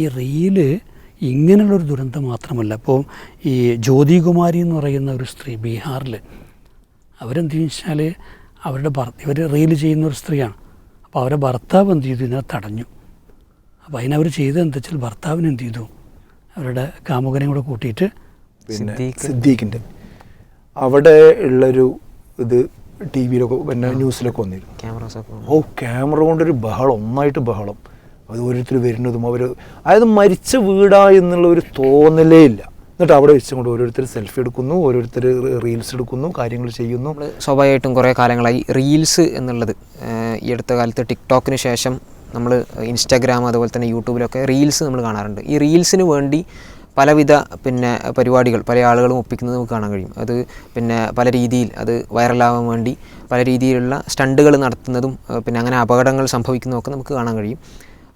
ഈ റീൽ ഇങ്ങനെയുള്ളൊരു ദുരന്തം മാത്രമല്ല. അപ്പോൾ ഈ ജ്യോതികുമാരി എന്ന് പറയുന്ന ഒരു സ്ത്രീ ബീഹാറിൽ അവരെന്ത് വെച്ചാൽ അവരുടെ ഭർത്ത ഇവർ റീൽ ചെയ്യുന്ന ഒരു സ്ത്രീയാണ്. അപ്പോൾ അവരെ ഭർത്താവ് എന്ത് ചെയ്തു? ഇതിനെ തടഞ്ഞു. അപ്പോൾ അതിനവർ ചെയ്തത് എന്താ വെച്ചാൽ ഭർത്താവിന് എന്ത് ചെയ്തു? അവരുടെ കാമുകനെയും കൂടെ കൂട്ടിയിട്ട്. സിദ്ദീഖിന്റെ അവിടെ ഉള്ളൊരു ഇത് ടി വിയിലൊക്കെ പിന്നെ ന്യൂസിലൊക്കെ വന്നിരുന്നു. ഓ ക്യാമറ കൊണ്ടൊരു ബഹളം ഒന്നായിട്ട് ബഹളം. അത് ഓരോരുത്തർ വരുന്നതും അവർ അതായത് മരിച്ച വീടാ എന്നുള്ള ഒരു തോന്നലേ ഇല്ല. എന്നിട്ട് അവിടെ വെച്ചുകൊണ്ട് ഓരോരുത്തർ സെൽഫി എടുക്കുന്നു ഓരോരുത്തർ റീൽസ് എടുക്കുന്നു കാര്യങ്ങൾ ചെയ്യുന്നു. സ്വാഭാവികമായിട്ടും കുറേ കാലങ്ങളായി റീൽസ് എന്നുള്ളത്. ഈ അടുത്ത കാലത്ത് ടിക്ടോക്കിന് ശേഷം നമ്മൾ ഇൻസ്റ്റാഗ്രാം അതുപോലെ തന്നെ യൂട്യൂബിലൊക്കെ റീൽസ് നമ്മൾ കാണാറുണ്ട്. ഈ റീൽസിന് വേണ്ടി പലവിധ പിന്നെ പരിപാടികൾ പല ആളുകളും ഒപ്പിക്കുന്നത് നമുക്ക് കാണാൻ കഴിയും. അത് പിന്നെ പല രീതിയിൽ അത് വൈറലാവാൻ വേണ്ടി പല രീതിയിലുള്ള സ്റ്റണ്ടുകൾ നടത്തുന്നതും പിന്നെ അങ്ങനെ അപകടങ്ങൾ സംഭവിക്കുന്നതൊക്കെ നമുക്ക് കാണാൻ കഴിയും.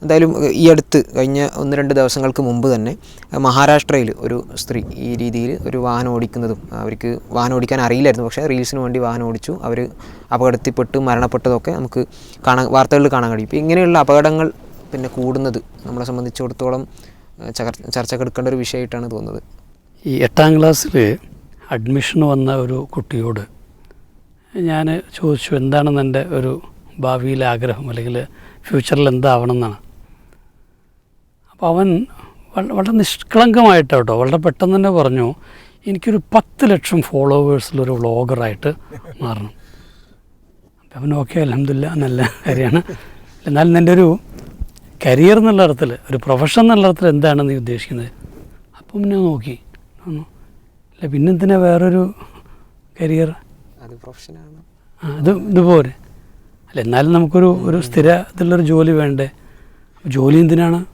എന്തായാലും ഈ അടുത്ത് കഴിഞ്ഞ ഒന്ന് രണ്ട് ദിവസങ്ങൾക്ക് മുമ്പ് തന്നെ മഹാരാഷ്ട്രയിൽ ഒരു സ്ത്രീ ഈ രീതിയിൽ ഒരു വാഹനം ഓടിക്കുന്നതും അവർക്ക് വാഹനം ഓടിക്കാൻ അറിയില്ലായിരുന്നു. പക്ഷേ റീൽസിന് വേണ്ടി വാഹനം ഓടിച്ചു. അവർ അപകടത്തിൽപ്പെട്ട് മരണപ്പെട്ടതൊക്കെ നമുക്ക് കാണാൻ വാർത്തകളിൽ കാണാൻ കഴിയും. ഇപ്പോൾ ഇങ്ങനെയുള്ള അപകടങ്ങൾ പിന്നെ കൂടുന്നത് നമ്മളെ സംബന്ധിച്ചിടത്തോളം ഏഹ്, ചകർ- ചർച്ചക്കെടുക്കേണ്ട ഒരു വിഷയമായിട്ടാണ് തോന്നുന്നത്. ഈ എട്ടാം ക്ലാസ്സിൽ അഡ്മിഷൻ വന്ന ഒരു കുട്ടിയോട് ഞാൻ ചോദിച്ചു എന്താണെന്ന് എന്റെ ഒരു ഭാവിയിലെ ആഗ്രഹം? അല്ലെങ്കിൽ ഫ്യൂച്ചറിൽ എന്താവണം? എന്നാണ്. അപ്പോൾ അവൻ വള- വളരെ നിഷ്കളങ്കമായിട്ട് കേട്ടോ വളരെ പെട്ടെന്ന് തന്നെ പറഞ്ഞു എനിക്കൊരു പത്ത് ലക്ഷം ഫോളോവേഴ്സിലൊരു വ്ളോഗറായിട്ട് മാറണം. അപ്പം അവൻ ഓക്കെ അലഹമില്ല നല്ല കാര്യമാണ്. എന്നാലും എന്റെ ഒരു കരിയർ എന്നുള്ള അർത്ഥത്തിൽ ഒരു പ്രൊഫഷൻ എന്നുള്ള അർത്ഥത്തിൽ എന്താണ് നീ ഉദ്ദേശിക്കുന്നത്? അപ്പം ഞാൻ നോക്കി. അല്ല അല്ല പിന്നെന്തിനാ വേറൊരു കരിയർ? അത് പ്രൊഫഷനാണ്. ആ ഇത് ഇതുപോലെ. അല്ല എന്നാലും നമുക്കൊരു ഒരു സ്ഥിര ഇതിലുള്ളൊരു ജോലി വേണ്ടേ? ജോലി എന്തിനാണ്?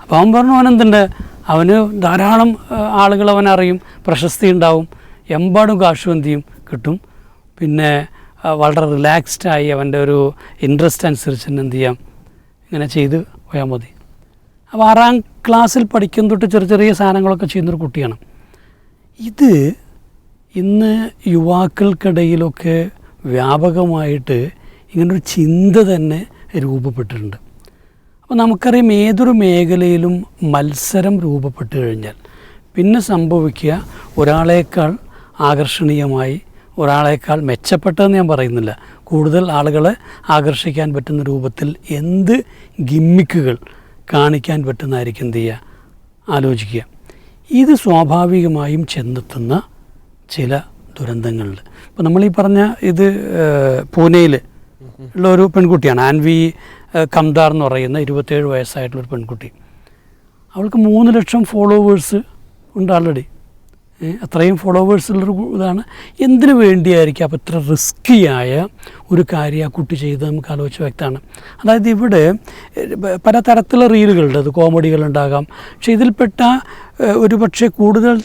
അപ്പോൾ അവൻ പറഞ്ഞു അവനെന്തുണ്ട് അവന് ധാരാളം ആളുകൾ അവൻ അറിയും. പ്രശസ്തി ഉണ്ടാവും. എമ്പാടും കാശും എന്ത് കിട്ടും. പിന്നെ വളരെ റിലാക്സ്ഡ് ആയി അവന്റെ ഒരു ഇൻട്രസ്റ്റ് അനുസരിച്ച് തന്നെ എന്ത് ചെയ്യാം? ഇങ്ങനെ ചെയ്ത് പോയാൽ മതി. അപ്പോൾ ആറാം ക്ലാസ്സിൽ പഠിക്കും തൊട്ട് ചെറിയ ചെറിയ സാധനങ്ങളൊക്കെ ചെയ്യുന്നൊരു കുട്ടിയാണ്. ഇത് ഇന്ന് യുവാക്കൾക്കിടയിലൊക്കെ വ്യാപകമായിട്ട് ഇങ്ങനൊരു ചിന്ത തന്നെ രൂപപ്പെട്ടിട്ടുണ്ട്. അപ്പോൾ നമുക്കറിയാം ഏതൊരു മേഖലയിലും മത്സരം രൂപപ്പെട്ടു കഴിഞ്ഞാൽ പിന്നെ സംഭവിക്കുക ഒരാളേക്കാൾ ആകർഷണീയമായി ഒരാളേക്കാൾ മെച്ചപ്പെട്ടതെന്ന് ഞാൻ പറയുന്നില്ല. കൂടുതൽ ആളുകളെ ആകർഷിക്കാൻ പറ്റുന്ന രൂപത്തിൽ എന്ത് ഗിമ്മിക്കുകൾ കാണിക്കാൻ പറ്റുന്നതായിരിക്കും എന്ത് ചെയ്യുക? ആലോചിക്കുക. ഇത് സ്വാഭാവികമായും ചെന്നെത്തുന്ന ചില ദുരന്തങ്ങളിൽ ഇപ്പോൾ നമ്മൾ ഈ പറഞ്ഞ ഇത് പൂനെയിൽ ഉള്ള ഒരു പെൺകുട്ടിയാണ്. ആൻവി കംദാർ എന്ന് പറയുന്ന ഇരുപത്തേഴ് വയസ്സായിട്ടുള്ളൊരു പെൺകുട്ടി. അവൾക്ക് മൂന്ന് ലക്ഷം ഫോളോവേഴ്സ് ഉണ്ട് ആൾറെഡി അത്രയും ഫോളോവേഴ്സ് ഉള്ളൊരു ഇതാണ്. എന്തിനു വേണ്ടിയായിരിക്കും അപ്പോൾ ഇത്ര റിസ്ക്കിയായ ഒരു കാര്യം ആ കുട്ടി ചെയ്ത് നമുക്ക് ആലോചിച്ച് വ്യക്തമാണ്. അതായത് ഇവിടെ പലതരത്തിലുള്ള പല തരത്തിലുള്ള റീലുകളുണ്ട്. അത് കോമഡികളുണ്ടാകാം. പക്ഷേ ഇതിൽപ്പെട്ട ഒരു പക്ഷേ കൂടുതൽ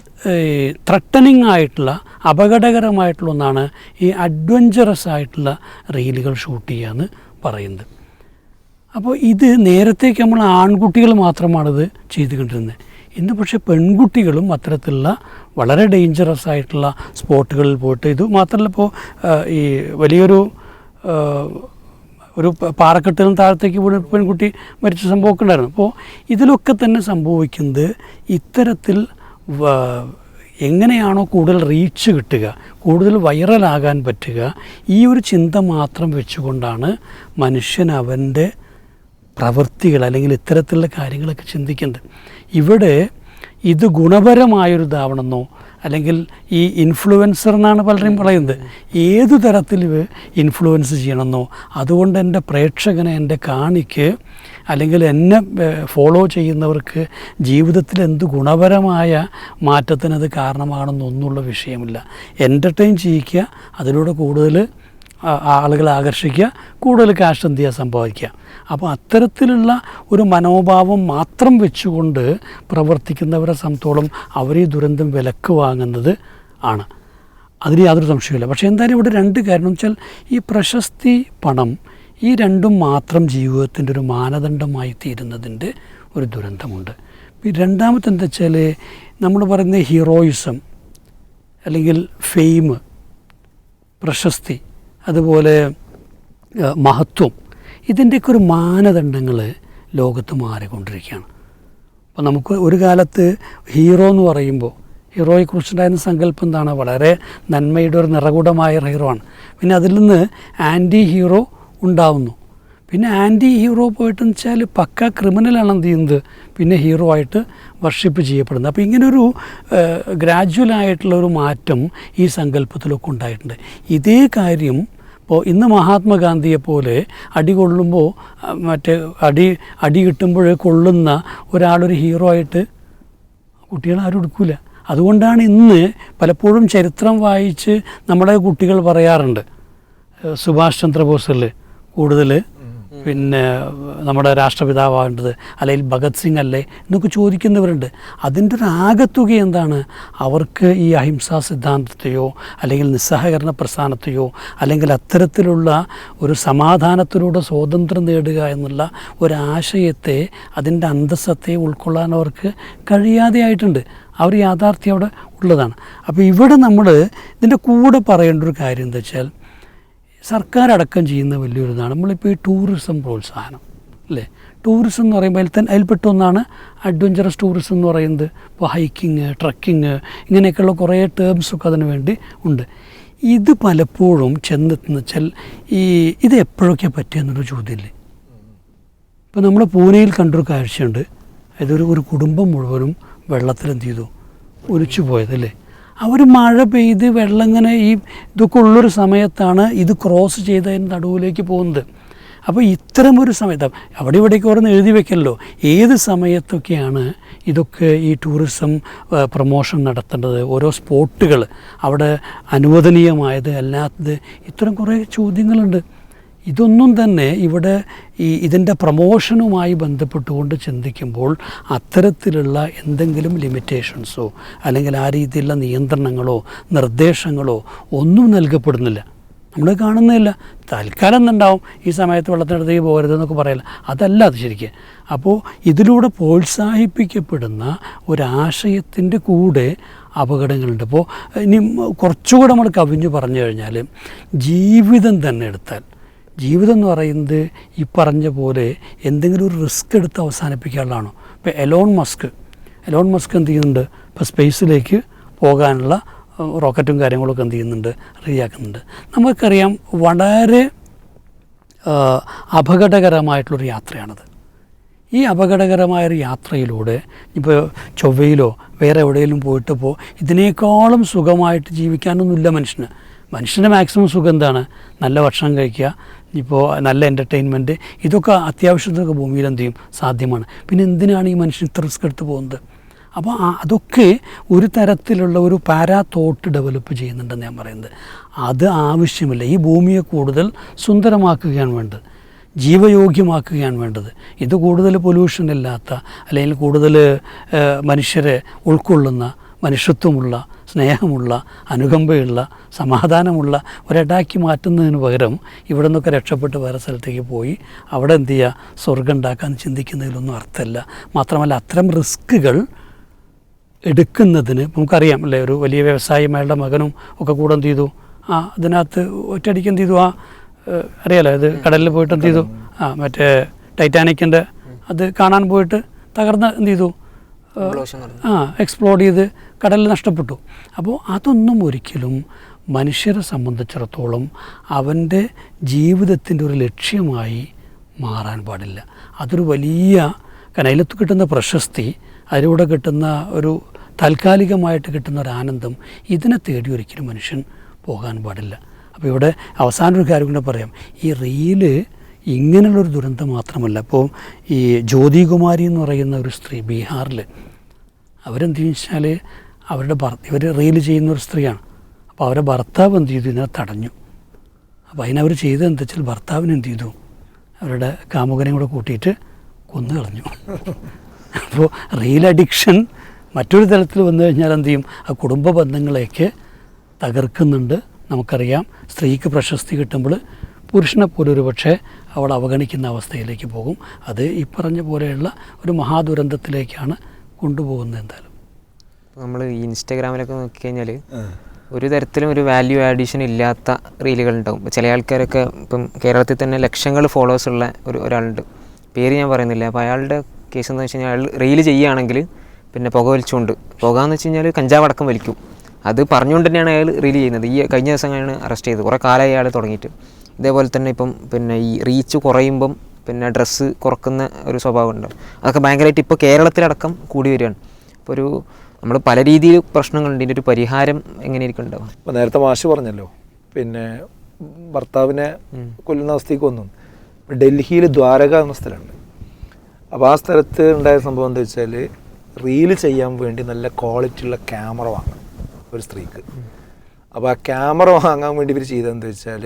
ത്രട്ടനിങ് ആയിട്ടുള്ള അപകടകരമായിട്ടുള്ള ഒന്നാണ് ഈ അഡ്വഞ്ചറസ് ആയിട്ടുള്ള റീലുകൾ ഷൂട്ട് ചെയ്യുക എന്ന് പറയുന്നത്. അപ്പോൾ ഇത് നേരത്തേക്ക് നമ്മൾ ആൺകുട്ടികൾ മാത്രമാണിത് ചെയ്തുകൊണ്ടിരുന്നത്. ഇന്ന് പക്ഷേ പെൺകുട്ടികളും അത്തരത്തിലുള്ള വളരെ ഡേഞ്ചറസ് ആയിട്ടുള്ള സ്പോട്ടുകളിൽ പോയിട്ട് ഇത് മാത്രമല്ല ഇപ്പോൾ ഈ വലിയൊരു ഒരു പാറക്കെട്ടിലും താഴത്തേക്ക് വീണ് പെൺകുട്ടി മരിച്ച സംഭവമൊക്കെ ഉണ്ടായിരുന്നു. അപ്പോൾ ഇതിലൊക്കെ തന്നെ സംഭവിക്കുന്നത് ഇത്തരത്തിൽ എങ്ങനെയാണോ കൂടുതൽ റീച്ച് കിട്ടുക കൂടുതൽ വൈറലാകാൻ പറ്റുക ഈ ഒരു ചിന്ത മാത്രം വെച്ചുകൊണ്ടാണ് മനുഷ്യൻ അവന്റെ പ്രവൃത്തികൾ അല്ലെങ്കിൽ ഇത്തരത്തിലുള്ള കാര്യങ്ങളൊക്കെ ചിന്തിക്കുന്നത് ഇവിടെ ഇത് ഗുണപരമായൊരു ഇതാവണമെന്നോ അല്ലെങ്കിൽ ഈ ഇൻഫ്ലുവൻസർ എന്നാണ് പലരും പറയുന്നത്. ഏതു തരത്തിൽ ഇൻഫ്ലുവൻസ് ചെയ്യണമെന്നോ അതുകൊണ്ട് എന്റെ പ്രേക്ഷകനെ എന്റെ കാണിക്ക് അല്ലെങ്കിൽ എന്നെ ഫോളോ ചെയ്യുന്നവർക്ക് ജീവിതത്തിൽ എന്ത് ഗുണപരമായ മാറ്റത്തിനത് കാരണമാണെന്നൊന്നുള്ള വിഷയമില്ല. എന്റർടൈൻ ചെയ്യിക്കുക അതിലൂടെ കൂടുതൽ ആളുകളെ ആകർഷിക്കുക കൂടുതൽ കാശ് എന്ത് ചെയ്യുക സമ്പാദിക്കുക. അപ്പോൾ അത്തരത്തിലുള്ള ഒരു മനോഭാവം മാത്രം വെച്ചുകൊണ്ട് പ്രവർത്തിക്കുന്നവരെ സംബന്ധിച്ചോളം അവർ ഈ ദുരന്തം വിലക്ക് വാങ്ങുന്നത് ആണ്. അതിന് യാതൊരു സംശയമില്ല പക്ഷേ എന്തായാലും ഇവിടെ രണ്ട് കാര്യം. വെച്ചാൽ ഈ പ്രശസ്തി പണം ഈ രണ്ടും മാത്രം ജീവിതത്തിന്റെ ഒരു മാനദണ്ഡമായി തീരുന്നതിന്റെ ഒരു ദുരന്തമുണ്ട്. രണ്ടാമത്തെ എന്താ വെച്ചാൽ നമ്മൾ പറയുന്ന ഹീറോയിസം അല്ലെങ്കിൽ ഫെയിം പ്രശസ്തി അതുപോലെ മഹത്വം. ഇതിന്റെയൊക്കെ ഒരു മാനദണ്ഡങ്ങൾ ലോകത്ത് മാറിക്കൊണ്ടിരിക്കുകയാണ്. അപ്പോൾ നമുക്ക് ഒരു കാലത്ത് ഹീറോ എന്ന് പറയുമ്പോൾ ഹീറോയെക്കുറിച്ചുണ്ടായിരുന്ന സങ്കല്പം എന്താണ്? വളരെ നന്മയുടെ ഒരു നിറകൂടമായ ഹീറോ ആണ്. പിന്നെ അതിൽ നിന്ന് ആന്റി ഹീറോ ഉണ്ടാവുന്നു. പിന്നെ ആന്റി ഹീറോ പോയിട്ടെന്ന് വെച്ചാൽ പക്ക ക്രിമിനലാണ് എന്ത് ചെയ്യുന്നത്? പിന്നെ ഹീറോ ആയിട്ട് വർഷിപ്പ് ചെയ്യപ്പെടുന്നത്. അപ്പോൾ ഇങ്ങനൊരു ഗ്രാജുവൽ ആയിട്ടുള്ള ഒരു മാറ്റം ഈ സങ്കല്പത്തിലൊക്കെ ഉണ്ടായിട്ടുണ്ട്. ഇതേ കാര്യം ഇപ്പോൾ ഇന്ന് മഹാത്മാഗാന്ധിയെ പോലെ അടി കൊള്ളുമ്പോൾ മറ്റേ അടി അടി കിട്ടുമ്പോൾ കൊള്ളുന്ന ഒരാളൊരു ഹീറോ ആയിട്ട് കുട്ടികൾ ആരും എടുക്കൂല. അതുകൊണ്ടാണ് ഇന്ന് പലപ്പോഴും ചരിത്രം വായിച്ച് നമ്മുടെ കുട്ടികൾ പറയാറുണ്ട് സുഭാഷ് ചന്ദ്രബോസിൽ കൂടുതൽ പിന്നെ നമ്മുടെ രാഷ്ട്രപിതാവാകേണ്ടത് അല്ലെങ്കിൽ ഭഗത് സിംഗ് അല്ലേ എന്നൊക്കെ ചോദിക്കുന്നവരുണ്ട്. അതിന്റെ ഒരു ആകത്തുക എന്താണ്? അവർക്ക് ഈ അഹിംസാ സിദ്ധാന്തത്തെയോ അല്ലെങ്കിൽ നിസ്സഹകരണ പ്രസ്ഥാനത്തെയോ അല്ലെങ്കിൽ അത്തരത്തിലുള്ള ഒരു സമാധാനത്തിലൂടെ സ്വാതന്ത്ര്യം നേടുക എന്നുള്ള ഒരാശയത്തെ അതിന്റെ അന്തസ്സത്തെ ഉൾക്കൊള്ളാൻ അവർക്ക് കഴിയാതെ ആയിട്ടുണ്ട്. ആ ഒരു യാഥാർത്ഥ്യം അവിടെ ഉള്ളതാണ്. അപ്പോൾ ഇവിടെ നമ്മൾ ഇതിന്റെ കൂടെ പറയേണ്ട ഒരു കാര്യം എന്താ വെച്ചാൽ സർക്കാർ അടക്കം ചെയ്യുന്ന വലിയൊരു ഇതാണ് നമ്മളിപ്പോൾ ഈ ടൂറിസം പ്രോത്സാഹനം അല്ലേ? ടൂറിസം എന്ന് പറയുമ്പോൾ അതിൽ തന്നെ അതിൽപ്പെട്ട ഒന്നാണ് അഡ്വഞ്ചറസ് ടൂറിസം എന്ന് പറയുന്നത്. ഇപ്പോൾ ഹൈക്കിങ് ട്രക്കിങ് ഇങ്ങനെയൊക്കെയുള്ള കുറേ ടേംസൊക്കെ അതിന് വേണ്ടി ഉണ്ട്. ഇത് പലപ്പോഴും ചെന്നെത്തുന്ന വെച്ചാൽ ഈ ഇത് എപ്പോഴൊക്കെ പറ്റിയെന്നൊരു ചോദ്യമില്ലേ? ഇപ്പോൾ നമ്മൾ പൂനെയിൽ കണ്ടൊരു കാഴ്ചയുണ്ട്. അതൊരു ഒരു കുടുംബം മുഴുവനും വെള്ളത്തിൽ എന്ത് ചെയ്തു? ഒലിച്ചു പോയതല്ലേ? അവർ മഴ പെയ്ത് വെള്ളം ഇങ്ങനെ ഈ ഇതൊക്കെ ഉള്ളൊരു സമയത്താണ് ഇത് ക്രോസ് ചെയ്തതിന് നടുവിലേക്ക് പോകുന്നത്. അപ്പോൾ ഇത്തരം ഒരു സമയത്ത് അവിടെ ഇവിടേക്ക് ഓർന്ന് എഴുതി വെക്കല്ലോ. ഏത് സമയത്തൊക്കെയാണ് ഇതൊക്കെ ഈ ടൂറിസം പ്രൊമോഷൻ നടത്തേണ്ടത്? ഓരോ സ്പോട്ടുകൾ അവിടെ അനുവദനീയമായത് അല്ലാത്തത്? ഇത്തരം കുറേ ചോദ്യങ്ങളുണ്ട്. ഇതൊന്നും തന്നെ ഇവിടെ ഈ ഇതിന്റെ പ്രമോഷനുമായി ബന്ധപ്പെട്ടുകൊണ്ട് ചിന്തിക്കുമ്പോൾ അത്തരത്തിലുള്ള എന്തെങ്കിലും ലിമിറ്റേഷൻസോ അല്ലെങ്കിൽ ആ രീതിയിലുള്ള നിയന്ത്രണങ്ങളോ നിർദ്ദേശങ്ങളോ ഒന്നും നൽകപ്പെടുന്നില്ല. നമ്മൾ കാണുന്നില്ല. തൽക്കാലം എന്നുണ്ടാവും ഈ സമയത്ത് വെള്ളത്തിനടുത്തേക്ക് പോകരുതെന്നൊക്കെ പറയില്ല അതല്ല അത് ശരിക്കും. അപ്പോൾ ഇതിലൂടെ പ്രോത്സാഹിപ്പിക്കപ്പെടുന്ന ഒരാശയത്തിന്റെ കൂടെ അപകടങ്ങളുണ്ട്. അപ്പോൾ ഇനി കുറച്ചുകൂടെ നമ്മൾ കവിഞ്ഞു പറഞ്ഞു കഴിഞ്ഞാൽ ജീവിതം തന്നെ എടുത്താൽ ജീവിതം എന്ന് പറയുന്നത് ഈ പറഞ്ഞ പോലെ എന്തെങ്കിലും ഒരു റിസ്ക് എടുത്ത് അവസാനിപ്പിക്കാനുള്ളതാണോ. ഇപ്പോൾ എലോൺ മസ്ക് എലോൺ മസ്ക് എന്ത് ചെയ്യുന്നുണ്ട്? ഇപ്പോൾ സ്പേസിലേക്ക് പോകാനുള്ള റോക്കറ്റും കാര്യങ്ങളൊക്കെ എന്ത് ചെയ്യുന്നുണ്ട്? റെഡിയാക്കുന്നുണ്ട് നമുക്കറിയാം വളരെ അപകടകരമായിട്ടുള്ളൊരു യാത്രയാണത്. ഈ അപകടകരമായൊരു യാത്രയിലൂടെ ഇപ്പോൾ ചൊവ്വയിലോ വേറെ എവിടെയെങ്കിലും പോയിട്ട് പോ ഇതിനേക്കാളും സുഖമായിട്ട് ജീവിക്കാനൊന്നുമില്ല മനുഷ്യന്. മനുഷ്യന്റെ മാക്സിമം സുഖം എന്താണ് നല്ല ഭക്ഷണം കഴിക്കുക ഇപ്പോൾ നല്ല എന്റർടൈൻമെന്റ് ഇതൊക്കെ അത്യാവശ്യത്തിനൊക്കെ ഭൂമിയിൽ എന്ത് ചെയ്യും? സാധ്യമാണ്. പിന്നെ എന്തിനാണ് ഈ മനുഷ്യൻ ഇത്ര റിസ്ക് എടുത്ത് പോകുന്നത്? അപ്പോൾ അതൊക്കെ ഒരു തരത്തിലുള്ള ഒരു പാരാ തോട്ട് ഡെവലപ്പ് ചെയ്യുന്നുണ്ടെന്ന് ഞാൻ പറയുന്നത്. അത് ആവശ്യമില്ല. ഈ ഭൂമിയെ കൂടുതൽ സുന്ദരമാക്കുകയാണ് വേണ്ടത്. ജീവയോഗ്യമാക്കുകയാണ് വേണ്ടത്. ഇത് കൂടുതൽ പൊല്യൂഷൻ ഇല്ലാത്ത അല്ലെങ്കിൽ കൂടുതൽ മനുഷ്യരെ ഉൾക്കൊള്ളുന്ന മനുഷ്യത്വമുള്ള സ്നേഹമുള്ള അനുകമ്പയുള്ള സമാധാനമുള്ള ഒരിടാക്കി മാറ്റുന്നതിന് പകരം ഇവിടെ നിന്നൊക്കെ രക്ഷപ്പെട്ട് വേറെ സ്ഥലത്തേക്ക് പോയി അവിടെ എന്ത് ചെയ്യുക സ്വർഗം ഉണ്ടാക്കാൻ ചിന്തിക്കുന്നതിലൊന്നും അർത്ഥമില്ല. മാത്രമല്ല അത്തരം റിസ്ക്കുകൾ എടുക്കുന്നതിന് നമുക്കറിയാം അല്ലേ? ഒരു വലിയ വ്യവസായിമാരുടെ മകനും ഒക്കെ കൂടെ എന്ത് ചെയ്തു? ആ അതിനകത്ത് ഒറ്റയടിക്ക് എന്ത് ചെയ്തു? ആ അറിയാലോ ഇത് കടലിൽ പോയിട്ട് എന്ത് ചെയ്തു? ആ മറ്റേ ടൈറ്റാനിക്കിന്റെ അത് കാണാൻ പോയിട്ട് തകർന്ന് എന്ത് ചെയ്തു. ആ എക്സ്പ്ലോഡ് ചെയ്ത് കടലിൽ നഷ്ടപ്പെട്ടു. അപ്പോൾ അതൊന്നും ഒരിക്കലും മനുഷ്യരെ സംബന്ധിച്ചിടത്തോളം അവന്റെ ജീവിതത്തിന്റെ ഒരു ലക്ഷ്യമായി മാറാൻ പാടില്ല. അതൊരു വലിയ കാരണം അതിലത്ത് കിട്ടുന്ന പ്രശസ്തി അതിലൂടെ കിട്ടുന്ന ഒരു താൽക്കാലികമായിട്ട് കിട്ടുന്ന ഒരു ആനന്ദം ഇതിനെ തേടി ഒരിക്കലും മനുഷ്യൻ പോകാൻ പാടില്ല. അപ്പോൾ ഇവിടെ അവസാന ഒരു കാര്യം കൂടെ പറയാം. ഈ റീൽ ഇങ്ങനെയുള്ളൊരു ദുരന്തം മാത്രമല്ല. ഇപ്പോൾ ഈ ജ്യോതികുമാരി എന്ന് പറയുന്ന ഒരു സ്ത്രീ ബീഹാറിൽ അവരെന്ത് വെച്ചാൽ അവരുടെ ഭർ ഇവർ റീൽ ചെയ്യുന്ന ഒരു സ്ത്രീയാണ്. അപ്പോൾ അവരെ ഭർത്താവ് എന്ത് ചെയ്തു? ഇതിനെ തടഞ്ഞു. അപ്പോൾ അതിനവർ ചെയ്തത് വെച്ചാൽ ഭർത്താവിന് എന്ത് ചെയ്തു? അവരുടെ കാമുകനെ കൂടെ കൂട്ടിയിട്ട് കൊന്നു കളഞ്ഞു. അപ്പോൾ റീൽ അഡിക്ഷൻ മറ്റൊരു തരത്തിൽ വന്നു കഴിഞ്ഞാൽ എന്ത് ചെയ്യും? ആ കുടുംബ ബന്ധങ്ങളെയൊക്കെ തകർക്കുന്നുണ്ട്. നമുക്കറിയാം സ്ത്രീക്ക് പ്രശസ്തി കിട്ടുമ്പോൾ പുരുഷനെ പോലെ ഒരു പക്ഷേ അവൾ അവഗണിക്കുന്ന അവസ്ഥയിലേക്ക് പോകും. അത് ഈ പറഞ്ഞ പോലെയുള്ള ഒരു മഹാദുരന്തത്തിലേക്കാണ് കൊണ്ടുപോകുന്നത് എന്തായാലും. നമ്മൾ ഇൻസ്റ്റാഗ്രാമിലൊക്കെ നോക്കിക്കഴിഞ്ഞാൽ ഒരു തരത്തിലും ഒരു വാല്യൂ ആഡിഷൻ ഇല്ലാത്ത റീലുകൾ ഉണ്ടാവും. ചില ആൾക്കാരൊക്കെ ഇപ്പം കേരളത്തിൽ തന്നെ ലക്ഷങ്ങൾ ഫോളോവേഴ്സ് ഉള്ള ഒരു ഒരാളുണ്ട്. പേര് ഞാൻ പറയുന്നില്ല. അപ്പോൾ അയാളുടെ കേസ് എന്ന് വെച്ച് കഴിഞ്ഞാൽ അയാൾ റീൽ ചെയ്യുകയാണെങ്കിൽ പിന്നെ പുക വലിച്ചുകൊണ്ട്. പുക എന്ന് വെച്ച് കഴിഞ്ഞാൽ കഞ്ചാവ് അടക്കം വലിക്കും. അത് പറഞ്ഞുകൊണ്ട് തന്നെയാണ് അയാൾ റീൽ ചെയ്യുന്നത്. ഈ കഴിഞ്ഞ ദിവസം ദിവസങ്ങളാണ് അറസ്റ്റ് ചെയ്തത് കുറേ കാലമായി അയാൾ തുടങ്ങിയിട്ട്. ഇതേപോലെ തന്നെ ഇപ്പം പിന്നെ ഈ റീച്ച് കുറയുമ്പം പിന്നെ ഡ്രസ്സ് കുറക്കുന്ന ഒരു സ്വഭാവമുണ്ട്. അതൊക്കെ ഭയങ്കരമായിട്ട് ഇപ്പോൾ കേരളത്തിലടക്കം കൂടി വരികയാണ്. അപ്പോൾ ഒരു നമ്മൾ പല രീതിയിൽ പ്രശ്നങ്ങളുണ്ട്. ഇതിന്റെ ഒരു പരിഹാരം എങ്ങനെയായിരിക്കും ഉണ്ടാവും ഇപ്പം നേരത്തെ മാഷ് പറഞ്ഞല്ലോ പിന്നെ ഭർത്താവിനെ കൊല്ലുന്ന അവസ്ഥയ്ക്ക് വന്നു. ഡൽഹിയിൽ ദ്വാരക എന്ന സ്ഥലമുണ്ട്. അപ്പോൾ ആ സ്ഥലത്ത് ഉണ്ടായ സംഭവം എന്താ വെച്ചാൽ റീൽ ചെയ്യാൻ വേണ്ടി നല്ല ക്വാളിറ്റി ഉള്ള ക്യാമറ വാങ്ങണം ഒരു സ്ത്രീക്ക്. അപ്പോൾ ആ ക്യാമറ വാങ്ങാൻ വേണ്ടി ഇവർ ചെയ്തതെന്ന് വെച്ചാൽ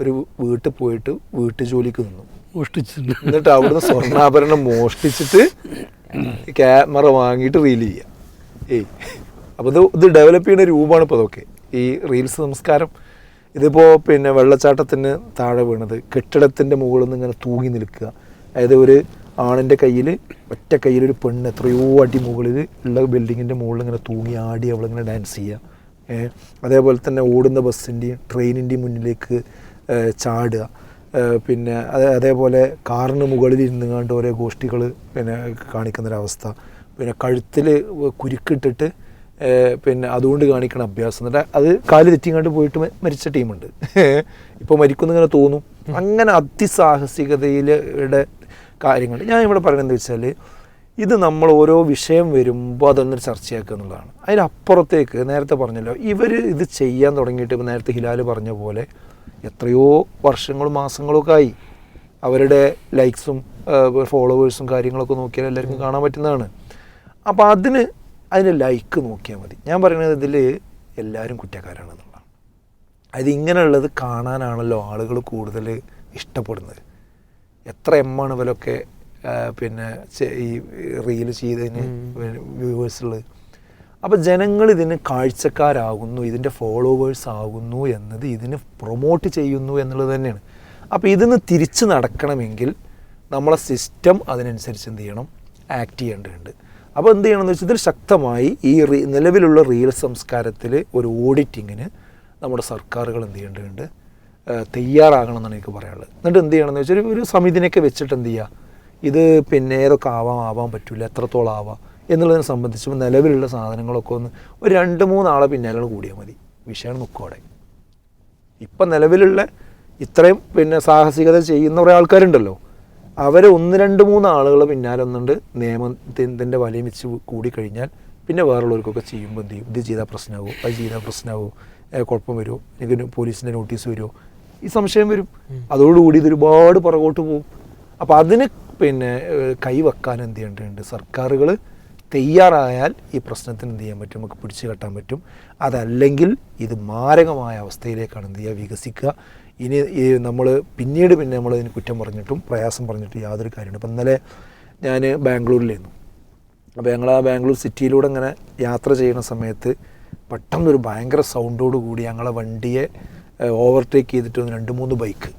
ഒരു വീട്ടിൽ പോയിട്ട് വീട്ടു ജോലിക്ക് നിന്നു. മോഷ്ടിച്ചിട്ടുണ്ട്. എന്നിട്ട് അവിടുന്ന് സ്വർണാഭരണം മോഷ്ടിച്ചിട്ട് ക്യാമറ വാങ്ങിയിട്ട് റീൽ ചെയ്യുക ഏയ്. അപ്പോൾ ഇത് ഇത് ഡെവലപ്പ് ചെയ്യുന്ന രൂപമാണ് ഇപ്പോൾ അതൊക്കെ ഈ റീൽസ് സംസ്കാരം. ഇതിപ്പോൾ പിന്നെ വെള്ളച്ചാട്ടത്തിന് താഴെ വീണത്. കെട്ടിടത്തിന്റെ മുകളിൽ നിന്ന് ഇങ്ങനെ തൂങ്ങി നിൽക്കുക. അതായത് ഒരു ആണിന്റെ കയ്യിൽ ഒറ്റ കയ്യിൽ ഒരു പെണ്ണ് എത്രയോ അടി മുകളിൽ ഉള്ള ബിൽഡിങ്ങിന്റെ മുകളിൽ ഇങ്ങനെ തൂങ്ങി ആടി അവളിങ്ങനെ ഡാൻസ് ചെയ്യുക. അതേപോലെ തന്നെ ഓടുന്ന ബസ്സിന്റെയും ട്രെയിനിന്റെയും മുന്നിലേക്ക് ചാടുക. പിന്നെ അതെ അതേപോലെ കാറിന് മുകളിൽ ഇരുന്നുകൊണ്ട് ഓരോ ഗോഷ്ഠികൾ പിന്നെ കാണിക്കുന്നൊരവസ്ഥ. പിന്നെ കഴുത്തിൽ കുരുക്കിട്ടിട്ട് പിന്നെ അതുകൊണ്ട് കാണിക്കണ അഭ്യാസം. എന്നിട്ട് അത് കാൽ തെറ്റിങ്ങാണ്ട് പോയിട്ട് മരിച്ച ടീമുണ്ട്. ഇപ്പോൾ മരിക്കുന്നിങ്ങനെ തോന്നും. അങ്ങനെ അതിസാഹസികതയിലെ കാര്യങ്ങൾ ഞാൻ ഇവിടെ പറയുന്നത് വെച്ചാൽ ഇത് നമ്മൾ ഓരോ വിഷയം വരുമ്പോൾ അതൊന്നൊരു ചർച്ചയാക്കുക എന്നുള്ളതാണ്. അതിനപ്പുറത്തേക്ക് നേരത്തെ പറഞ്ഞല്ലോ ഇവർ ഇത് ചെയ്യാൻ തുടങ്ങിയിട്ട് ഇപ്പോൾ നേരത്തെ ഹിലാൽ പറഞ്ഞ പോലെ എത്രയോ വർഷങ്ങളും മാസങ്ങളൊക്കെ ആയി. അവരുടെ ലൈക്സും ഫോളോവേഴ്സും കാര്യങ്ങളൊക്കെ നോക്കിയാൽ എല്ലാവർക്കും കാണാൻ പറ്റുന്നതാണ്. അപ്പോൾ അതിന് അതിന് ലൈക്ക് നോക്കിയാൽ മതി. ഞാൻ പറയുന്നത് ഇതിൽ എല്ലാവരും കുറ്റക്കാരാണെന്നുള്ളതാണ് അത് ഇങ്ങനെയുള്ളത് കാണാനാണല്ലോ ആളുകൾ കൂടുതൽ ഇഷ്ടപ്പെടുന്നത്. എത്ര എമ്മാണ് ഇവരൊക്കെ പിന്നെ ഈ റീൽ ചെയ്തതിന് വ്യൂവേഴ്സ് ഉള്ളത് അപ്പോൾ ജനങ്ങൾ ഇതിന് കാഴ്ചക്കാരാകുന്നു ഇതിന്റെ ഫോളോവേഴ്സ് ആകുന്നു എന്നത് ഇതിന് പ്രൊമോട്ട് ചെയ്യുന്നു എന്നുള്ളത് തന്നെയാണ്. അപ്പോൾ ഇതിന് തിരിച്ച് നടക്കണമെങ്കിൽ നമ്മളെ സിസ്റ്റം അതിനനുസരിച്ച് എന്ത് ചെയ്യണം? ആക്ട് ചെയ്യേണ്ടതുണ്ട്. അപ്പോൾ എന്ത് ചെയ്യണമെന്ന് വെച്ചാൽ ഇതിൽ ശക്തമായി ഈ നിലവിലുള്ള റീൽ സംസ്കാരത്തിൽ ഒരു ഓഡിറ്റിങ്ങിന് നമ്മുടെ സർക്കാരുകൾ എന്ത് ചെയ്യേണ്ടതുണ്ട്? തയ്യാറാകണം എന്നാണ് എനിക്ക് പറയാനുള്ളത്. എന്നിട്ട് എന്ത് ചെയ്യണമെന്ന് വെച്ചാൽ ഒരു- ഒരു സമിതിനെയൊക്കെ വെച്ചിട്ട് എന്ത് ചെയ്യുക? ഇത് പിന്നെ ഏതൊക്കെ ആവാം ആവാൻ പറ്റില്ല എത്രത്തോളം ആവാം എന്നുള്ളതിനെ സംബന്ധിച്ച് നിലവിലുള്ള സാധനങ്ങളൊക്കെ ഒന്ന് ഒരു രണ്ട് മൂന്നാളെ പിന്നാലെ കൂടിയാൽ മതി. വിഷയം മുക്കോടെ ഇപ്പം നിലവിലുള്ള ഇത്രയും പിന്നെ സാഹസികത ചെയ്യുന്ന കുറേ ആൾക്കാരുണ്ടല്ലോ. അവരെ ഒന്ന് രണ്ട് മൂന്ന് ആളുകൾ പിന്നാലെ ഒന്നുണ്ട്. നിയമത്തിന്റെ വലയും വെച്ച് കൂടിക്കഴിഞ്ഞാൽ പിന്നെ വേറുള്ളവർക്കൊക്കെ ചെയ്യുമ്പോൾ എന്ത് ചെയ്യും? ഇത് ചെയ്താൽ പ്രശ്നമാകും അത് ചെയ്താൽ പ്രശ്നമാകും. കുഴപ്പം വരുമോ? എനിക്ക് പോലീസിന്റെ നോട്ടീസ് വരുമോ? ഈ സംശയം വരും. അതോടുകൂടി ഇത് ഒരുപാട് പുറകോട്ട് പോകും. അപ്പോൾ അതിന് പിന്നെ കൈവെക്കാൻ എന്ത് ചെയ്യേണ്ടതുണ്ട്? സർക്കാരുകൾ തയ്യാറായാൽ ഈ പ്രശ്നത്തിന് എന്ത് ചെയ്യാൻ പറ്റും? നമുക്ക് പിടിച്ചു കെട്ടാൻ പറ്റും. അതല്ലെങ്കിൽ ഇത് മാരകമായ അവസ്ഥയിലേക്കാണ് എന്ത് ചെയ്യുക? വികസിക്കുക. ഇനി ഈ നമ്മൾ പിന്നീട് പിന്നെ നമ്മൾ ഇതിന് കുറ്റം പറഞ്ഞിട്ടും പ്രയാസം പറഞ്ഞിട്ടും യാതൊരു കാര്യമുണ്ട് അപ്പം ഇന്നലെ ഞാൻ ബാംഗ്ലൂരിലായിരുന്നു. അപ്പോൾ ഞങ്ങൾ ആ ബാംഗ്ലൂർ സിറ്റിയിലൂടെ ഇങ്ങനെ യാത്ര ചെയ്യുന്ന സമയത്ത് പെട്ടെന്നൊരു ഭയങ്കര സൗണ്ടോട് കൂടി ഞങ്ങളെ വണ്ടിയെ ഓവർടേക്ക് ചെയ്തിട്ട് രണ്ട് മൂന്ന് ബൈക്ക്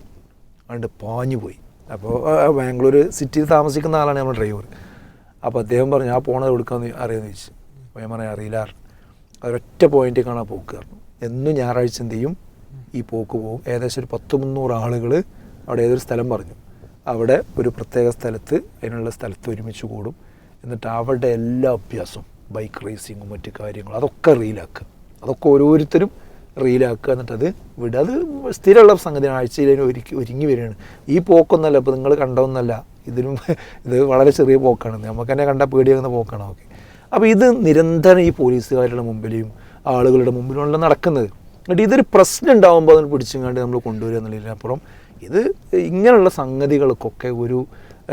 അതുകൊണ്ട് പാഞ്ഞു പോയി അപ്പോൾ ബാംഗ്ലൂർ സിറ്റിയിൽ താമസിക്കുന്ന ആളാണ് നമ്മുടെ ഡ്രൈവർ അപ്പോൾ അദ്ദേഹം പറഞ്ഞു ആ പോണത് എടുക്കാമെന്ന് അറിയാമെന്ന് ചോദിച്ചു. അപ്പോൾ ഞാൻ പറഞ്ഞു അറിയില്ല. ഒരൊറ്റ പോയിന്റിൽ കാണാൻ പോക്ക് കാരണം എന്നും ഞായറാഴ്ച എന്ത് ചെയ്യും? ഈ പോക്ക് പോകും. ഏകദേശം ഒരു പത്ത് മുന്നൂറ് ആളുകൾ അവിടെ ഏതൊരു സ്ഥലം പറഞ്ഞു. അവിടെ ഒരു പ്രത്യേക സ്ഥലത്ത് അതിനുള്ള സ്ഥലത്ത് ഒരുമിച്ച് കൂടും. എന്നിട്ട് അവരുടെ എല്ലാ അഭ്യാസവും ബൈക്ക് റേസിങ്ങും മറ്റു കാര്യങ്ങളും അതൊക്കെ റീലാക്കുക അതൊക്കെ ഓരോരുത്തരും റീലാക്കുക എന്നിട്ട് അത് വിടുക. അത് സ്ഥിരമുള്ള സംഗതിയാണ്. ആഴ്ചയിൽ ഒരുക്കി ഒരുങ്ങി വരികയാണ്. ഈ പോക്കൊന്നല്ല ഇപ്പോൾ നിങ്ങൾ കണ്ടതൊന്നല്ല. ഇതിലും ഇത് വളരെ ചെറിയ പോക്കാണ്. നമുക്ക് തന്നെ കണ്ടാൽ പേടിയാകുന്ന പോക്കാണ് ഓക്കെ അപ്പോൾ ഇത് നിരന്തരം ഈ പോലീസുകാരുടെ മുമ്പിലും ആളുകളുടെ മുമ്പിലുമല്ല നടക്കുന്നത്. എന്നിട്ട് ഇതൊരു പ്രശ്നം ഉണ്ടാകുമ്പോൾ അതിന് പിടിച്ചുകൊണ്ട് നമ്മൾ കൊണ്ടുവരിക എന്നുള്ളതിനപ്പുറം ഇത് ഇങ്ങനെയുള്ള സംഗതികൾക്കൊക്കെ ഒരു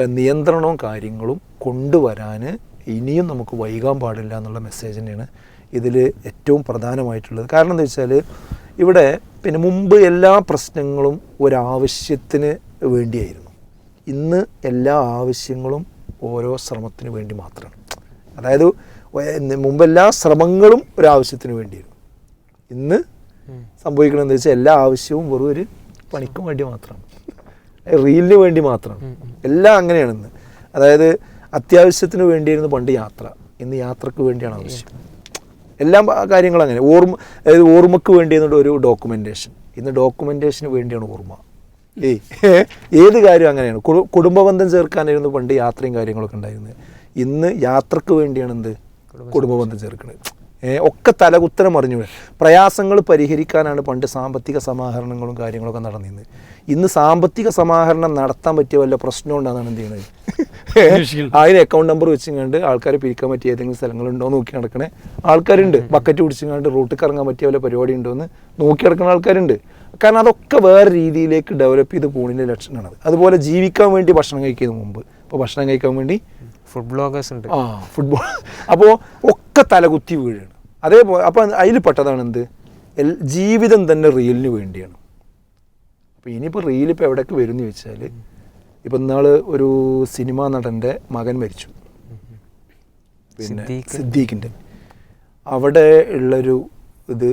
നിയന്ത്രണവും കാര്യങ്ങളും കൊണ്ടുവരാൻ ഇനിയും നമുക്ക് വൈകാൻ പാടില്ല എന്നുള്ള മെസ്സേജ് തന്നെയാണ് ഇതിൽ ഏറ്റവും പ്രധാനമായിട്ടുള്ളത്. കാരണം എന്താ വെച്ചാൽ ഇവിടെ പിന്നെ മുമ്പ് എല്ലാ പ്രശ്നങ്ങളും ഒരാവശ്യത്തിന് വേണ്ടിയായിരുന്നു. ഇന്ന് എല്ലാ ആവശ്യങ്ങളും ഓരോ ശ്രമത്തിന് വേണ്ടി മാത്രമാണ്. അതായത് മുമ്പ് എല്ലാ ശ്രമങ്ങളും ഒരാവശ്യത്തിന് വേണ്ടിയായിരുന്നു. ഇന്ന് സംഭവിക്കണമെന്ന് വെച്ചാൽ എല്ലാ ആവശ്യവും വെറും ഒരു പണിക്കും വേണ്ടി മാത്രമാണ്. റീലിന് വേണ്ടി മാത്രമാണ്. എല്ലാം അങ്ങനെയാണെന്ന് അതായത് അത്യാവശ്യത്തിന് വേണ്ടിയായിരുന്നു പണ്ട് യാത്ര. ഇന്ന് യാത്രയ്ക്ക് വേണ്ടിയാണ് ആവശ്യം. എല്ലാം കാര്യങ്ങളും അങ്ങനെ. ഓർമ്മ അതായത് ഓർമ്മക്ക് വേണ്ടി എന്നുള്ള ഒരു ഡോക്യുമെന്റേഷൻ ഇന്ന് ഡോക്യുമെന്റേഷന് വേണ്ടിയാണ് ഓർമ്മ. ഏയ് ഏത് കാര്യം അങ്ങനെയാണ്. കുടുംബ കുടുംബബന്ധം ചേർക്കാനായിരുന്നു പണ്ട് യാത്രയും കാര്യങ്ങളൊക്കെ ഉണ്ടായിരുന്നത്. ഇന്ന് യാത്രയ്ക്ക് വേണ്ടിയാണ് എന്ത്? കുടുംബബന്ധം ചേർക്കുന്നത് ഒക്കെ തലകുത്തരം അറിഞ്ഞു. പ്രയാസങ്ങൾ പരിഹരിക്കാനാണ് പണ്ട് സാമ്പത്തിക സമാഹരണങ്ങളും കാര്യങ്ങളൊക്കെ നടന്നിരുന്നത്. ഇന്ന് സാമ്പത്തിക സമാഹരണം നടത്താൻ പറ്റിയ വല്ല പ്രശ്നം ഉണ്ടെന്നാണ് എന്ത് ചെയ്യുന്നത്. അതിന് അക്കൗണ്ട് നമ്പർ വെച്ചുകൊണ്ട് ആൾക്കാരെ പിരിക്കാൻ പറ്റിയ ഏതെങ്കിലും സ്ഥലങ്ങളുണ്ടോ നോക്കി നടക്കണേ. ആൾക്കാരുണ്ട്. ബക്കറ്റ് പിടിച്ചുകൊണ്ട് റൂട്ടിൽ കറങ്ങാൻ പറ്റിയ വല്ല പരിപാടി ഉണ്ടോ എന്ന് നോക്കി നടക്കുന്ന ആൾക്കാരുണ്ട്. കാരണം അതൊക്കെ വേറെ രീതിയിലേക്ക് ഡെവലപ്പ് ചെയ്ത് പോകുന്നതിന്റെ ലക്ഷണമാണ് അതുപോലെ ജീവിക്കാൻ വേണ്ടി ഭക്ഷണം കഴിക്കുന്നതിന് മുമ്പ്. ഇപ്പോൾ ഭക്ഷണം കഴിക്കാൻ വേണ്ടി ഫുഡ് ബ്ലോഗേഴ്സ് ഉണ്ട്. ആ ഫുട്ബോൾ അപ്പോൾ ഒക്കെ തലകുത്തി വീഴാണ്. അതേപോലെ അപ്പോൾ അതിൽ പെട്ടതാണ് എന്ത്? എൽ ജീവിതം തന്നെ റീലിന് വേണ്ടിയാണ്. അപ്പോൾ ഇനിയിപ്പോൾ റീൽ ഇപ്പോൾ എവിടേക്ക് വരും എന്ന് ചോദിച്ചാൽ ഇപ്പം ഇന്നാൾ ഒരു സിനിമാ നടന്റെ മകൻ മരിച്ചു. പിന്നെ സിദ്ദീഖ്. സിദ്ദീഖിന്റെ അവിടെ ഉള്ളൊരു ഇത്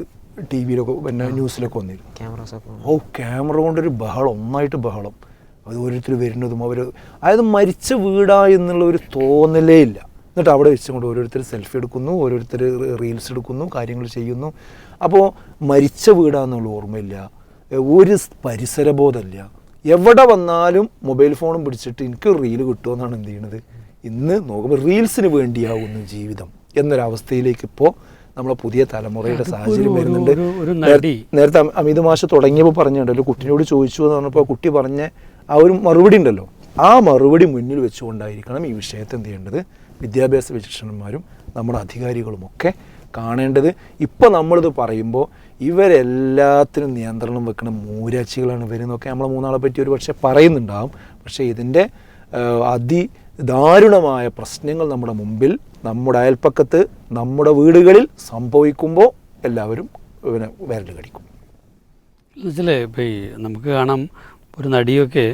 ടി വിയിലൊക്കെ പിന്നെ ന്യൂസിലൊക്കെ വന്നിരുന്നു. ഓ ക്യാമറ കൊണ്ടൊരു ബഹളം ഒന്നായിട്ട് ബഹളം. അത് ഓരോരുത്തർ വരുന്നതും അവർ അതായത് മരിച്ച വീടാ എന്നുള്ള ഒരു തോന്നലേ ഇല്ല. എന്നിട്ട് അവിടെ വെച്ചുകൊണ്ട് ഓരോരുത്തർ സെൽഫി എടുക്കുന്നു ഓരോരുത്തർ റീൽസ് എടുക്കുന്നു കാര്യങ്ങൾ ചെയ്യുന്നു. അപ്പോൾ മരിച്ച വീടാന്നുള്ള ഓർമ്മയില്ല. ഒരു പരിസരബോധമില്ല. എവിടെ വന്നാലും മൊബൈൽ ഫോണും പിടിച്ചിട്ട് എനിക്ക് റീൽ കിട്ടുമെന്നാണ് എന്ത് ചെയ്യണത്? ഇന്ന് നോക്കുമ്പോൾ റീൽസിന് വേണ്ടിയാവുന്നു ജീവിതം. എന്നൊരവസ്ഥയിലേക്ക് ഇപ്പോൾ നമ്മളെ പുതിയ തലമുറയുടെ സാഹചര്യം വരുന്നുണ്ട്. നേരത്തെ അമിത മാഷ് തുടങ്ങിയപ്പോൾ പറഞ്ഞിട്ടുണ്ടല്ലോ കുട്ടിനോട് ചോദിച്ചു എന്ന് പറഞ്ഞപ്പോൾ കുട്ടി പറഞ്ഞ ആ ഒരു മറുപടി ഉണ്ടല്ലോ. ആ മറുപടി മുന്നിൽ വെച്ചുകൊണ്ടായിരിക്കണം ഈ വിഷയത്തെ എന്ത് ചെയ്യേണ്ടത്? വിദ്യാഭ്യാസ വിചക്ഷണന്മാരും നമ്മുടെ അധികാരികളുമൊക്കെ കാണേണ്ടത്. ഇപ്പോൾ നമ്മളിത് പറയുമ്പോൾ ഇവരെല്ലാത്തിനും നിയന്ത്രണം വെക്കുന്ന മൂരാച്ചികളാണ് ഇവരെന്നൊക്കെ നമ്മളെ മൂന്നാളെ പറ്റി ഒരു പക്ഷേ പറയുന്നുണ്ടാവും പക്ഷേ ഇതിന്റെ അതിദാരുണമായ പ്രശ്നങ്ങൾ നമ്മുടെ മുമ്പിൽ നമ്മുടെ അയൽപ്പക്കത്ത് നമ്മുടെ വീടുകളിൽ സംഭവിക്കുമ്പോൾ എല്ലാവരും പിന്നെ വിരൽ കടിക്കും. എന്നുവെച്ചാലേ ഇപ്പോൾ ഈ നമുക്ക് കാണാം ഒരു നടിയൊക്കെ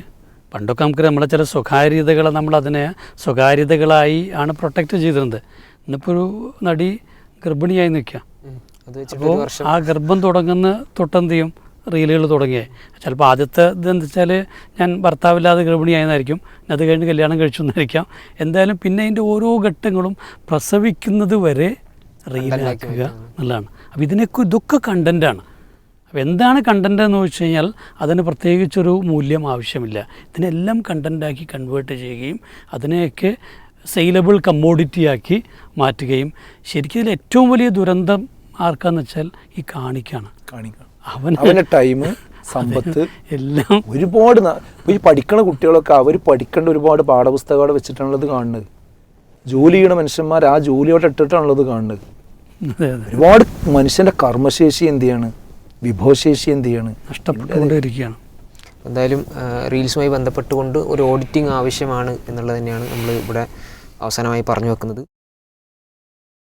പണ്ടൊക്കെ നമുക്ക് നമ്മളെ ചില സ്വകാര്യതകളെ നമ്മളതിനെ സ്വകാര്യതകളായി ആണ് പ്രൊട്ടക്റ്റ് ചെയ്തിരുന്നത്. ഇന്നിപ്പോൾ ഒരു നടി ഗർഭിണിയായി നിൽക്കുക. അപ്പോൾ ഒരു വർഷം. ആ ഗർഭം തുടങ്ങുന്ന തൊട്ടെന്ത് ചെയ്യും? റീലുകൾ തുടങ്ങിയേ. ചിലപ്പോൾ ആദ്യത്തെ എന്താ വെച്ചാൽ ഞാൻ ഭർത്താവില്ലാതെ ഗർഭിണിയായെന്നായിരിക്കും. പിന്നെ അത് കഴിഞ്ഞ് കല്യാണം കഴിച്ചു എന്നായിരിക്കാം എന്തായാലും പിന്നെ അതിന്റെ ഓരോ ഘട്ടങ്ങളും പ്രസവിക്കുന്നത് വരെ റീലാക്കുക എന്നുള്ളതാണ്. അപ്പോൾ ഇതിനൊക്കെ ഇതൊക്കെ കണ്ടന്റാണ് അപ്പോൾ എന്താണ് കണ്ടന്റ് എന്ന് വെച്ച് കഴിഞ്ഞാൽ അതിന് പ്രത്യേകിച്ചൊരു മൂല്യം ആവശ്യമില്ല. ഇതിനെല്ലാം കണ്ടന്റാക്കി കൺവേർട്ട് ചെയ്യുകയും അതിനെയൊക്കെ സെയിലബിൾ കമ്മോഡിറ്റി ആക്കി മാറ്റുകയും ശരിക്കും ഇതിൽ ഏറ്റവും വലിയ ദുരന്തം ആർക്കാന്ന് വെച്ചാൽ ഈ കാണിക്കാണ്. കാണിക്കണം അവൻ അവന്റെ ടൈം സമ്പത്ത് എല്ലാം ഒരുപാട് ഈ പഠിക്കണ കുട്ടികളൊക്കെ അവർ പഠിക്കേണ്ട ഒരുപാട് പാഠപുസ്തകങ്ങൾ വെച്ചിട്ടാണുള്ളത് കാണുന്നത്. ജോലി ചെയ്യണ മനുഷ്യന്മാർ ആ ജോലിയോട് ഇട്ടിട്ടാണുള്ളത് കാണുന്നത്. ഒരുപാട് മനുഷ്യന്റെ കർമ്മശേഷി എന്ത് ചെയ്യാണ് വിഭവശേഷി എന്ത് ചെയ്യാണ് നഷ്ടപ്പെട്ടുകൊണ്ടിരിക്കുകയാണ് എന്തായാലും റീൽസുമായി ബന്ധപ്പെട്ടുകൊണ്ട് ഒരു ഓഡിറ്റിംഗ് ആവശ്യമാണ് എന്നുള്ളത് തന്നെയാണ് നമ്മൾ ഇവിടെ അവസാനമായി പറഞ്ഞു വെക്കുന്നത്.